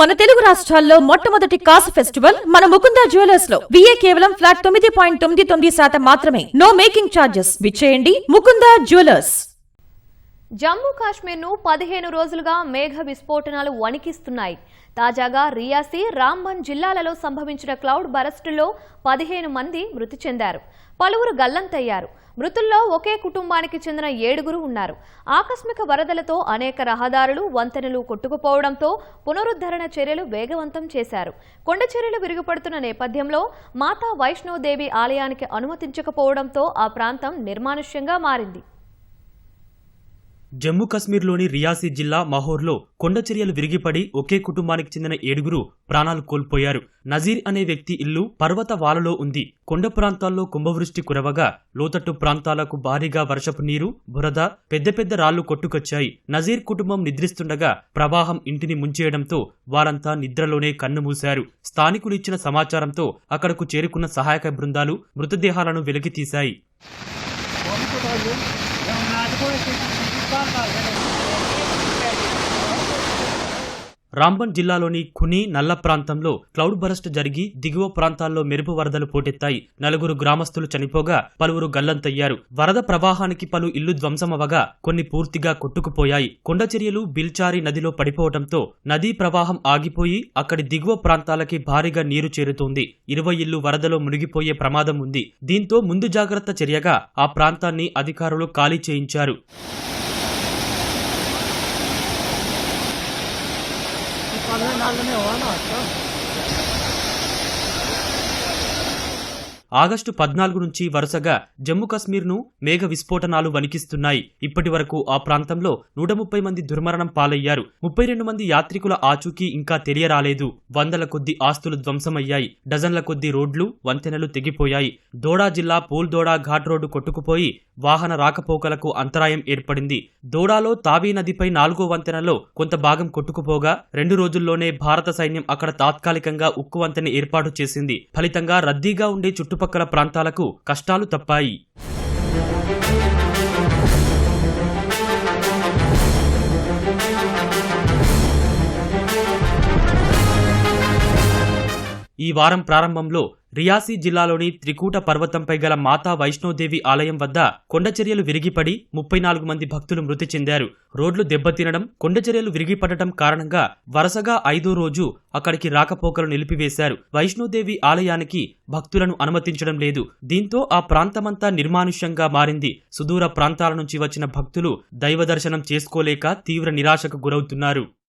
మన తెలుగు రాష్ట్రాల్లో మొట్టమొదటి కాసు ఫెస్టివల్ మన ముకుందా జ్యువెలర్స్లో. విఏ కేవలం ఫ్లాట్ తొమ్మిది పాయింట్ తొమ్మిది తొమ్మిది శాతం మాత్రమే. నో మేకింగ్ ఛార్జెస్ విచ్చేయండి ముకుందా జ్యువెలర్స్. జమ్మూ కాశ్మీర్ను పదిహేను రోజులుగా మేఘ విస్ఫోటనాలు వణికిస్తున్నాయి. తాజాగా రియాసి రాంబన్ జిల్లాలలో సంభవించిన క్లౌడ్ బరస్టులో పదిహేను మంది మృతి చెందారు. పలువురు గల్లంతయ్యారు. మృతుల్లో ఒకే కుటుంబానికి చెందిన ఏడుగురు ఉన్నారు. ఆకస్మిక వరదలతో అనేక రహదారులు వంతెనలు కొట్టుకుపోవడంతో పునరుద్ధరణ చర్యలు వేగవంతం చేశారు. కొండ చర్యలు విరుగుపడుతున్న నేపథ్యంలో మాతా వైష్ణోదేవి ఆలయానికి అనుమతించకపోవడంతో ఆ ప్రాంతం నిర్మానుష్యంగా మారింది. జమ్మూ కశ్మీర్లోని రియాసీ జిల్లా మహోర్లో కొండచర్యలు విరిగిపడి ఒకే కుటుంబానికి చెందిన ఏడుగురు ప్రాణాలు కోల్పోయారు. నజీర్ అనే వ్యక్తి ఇల్లు పర్వత వాలలో ఉంది. కొండ ప్రాంతాల్లో కుంభవృష్టి కురవగా లోతట్టు ప్రాంతాలకు భారీగా వర్షపు నీరు బురద పెద్ద పెద్ద రాళ్ళు కొట్టుకొచ్చాయి. నజీర్ కుటుంబం నిద్రిస్తుండగా ప్రవాహం ఇంటిని ముంచేయడంతో వారంతా నిద్రలోనే కన్నుమూశారు స్థానికులు ఇచ్చిన సమాచారంతో అక్కడకు చేరుకున్న సహాయక బృందాలు మృతదేహాలను వెలికితీశాయి. రాంబన్ జిల్లాలోని ఖుని నల్ల ప్రాంతంలో క్లౌడ్ బరస్ట్ జరిగి దిగువ ప్రాంతాల్లో మెరుపు వరదలు పోటెత్తాయి. నలుగురు గ్రామస్తులు చనిపోగా పలువురు గల్లంతయ్యారు. వరద ప్రవాహానికి పలు ఇల్లు ధ్వంసమవగా కొన్ని పూర్తిగా కొట్టుకుపోయాయి. కొండచర్యలు బిల్చారి నదిలో పడిపోవడంతో నదీ ప్రవాహం ఆగిపోయి అక్కడి దిగువ ప్రాంతాలకి భారీగా నీరు చేరుతోంది. ఇరవై ఇల్లు వరదలో మునిగిపోయే ప్రమాదం ఉంది. దీంతో ముందు జాగ్రత్త చర్యగా ఆ ప్రాంతాన్ని అధికారులు ఖాళీ చేయించారు. Kamyon halini o ana atla. August పద్నాలుగు నుంచి వరుసగా జమ్మూ కశ్మీర్ను మేఘ విస్ఫోటనాలు వణికిస్తున్నాయి. ఇప్పటి వరకు ఆ ప్రాంతంలో నూట ముప్పై మంది దుర్మరణం పాలయ్యారు. ముప్పై రెండు మంది యాత్రికుల ఆచూకీ ఇంకా తెలియరాలేదు. వందల కొద్ది ఆస్తులు ధ్వంసమయ్యాయి. డజన్ల కొద్ది రోడ్లు వంతెనలు తెగిపోయాయి. దోడా జిల్లా పూల్దోడా ఘాట్ రోడ్డు కొట్టుకుపోయి వాహన రాకపోకలకు అంతరాయం ఏర్పడింది. దోడాలో తావీ నదిపై నాలుగో వంతెనలో కొంత భాగం కొట్టుకుపోగా రెండు రోజుల్లోనే భారత సైన్యం అక్కడ తాత్కాలికంగా ఉక్కు వంతెన ఏర్పాటు చేసింది. ఫలితంగా రద్దీగా ఉండే చుట్టుపక్కల ప్రాంతాలకు కష్టాలు తప్పాయి. ఈ వారం ప్రారంభంలో రియాసీ జిల్లాలోని త్రికూట పర్వతంపై గల మాతా వైష్ణోదేవి ఆలయం వద్ద కొండచర్యలు విరిగిపడి ముప్పై నాలుగు మంది భక్తులు మృతి చెందారు. రోడ్లు దెబ్బతినడం కొండచర్యలు విరిగిపడటం కారణంగా వరుసగా ఐదో రోజు అక్కడికి రాకపోకలు నిలిపివేశారు. వైష్ణోదేవి ఆలయానికి భక్తులను అనుమతించడం లేదు. దీంతో ఆ ప్రాంతమంతా నిర్మానుష్యంగా మారింది. సుదూర ప్రాంతాల నుంచి వచ్చిన భక్తులు దైవ దర్శనం చేసుకోలేక తీవ్ర నిరాశకు గురవుతున్నారు.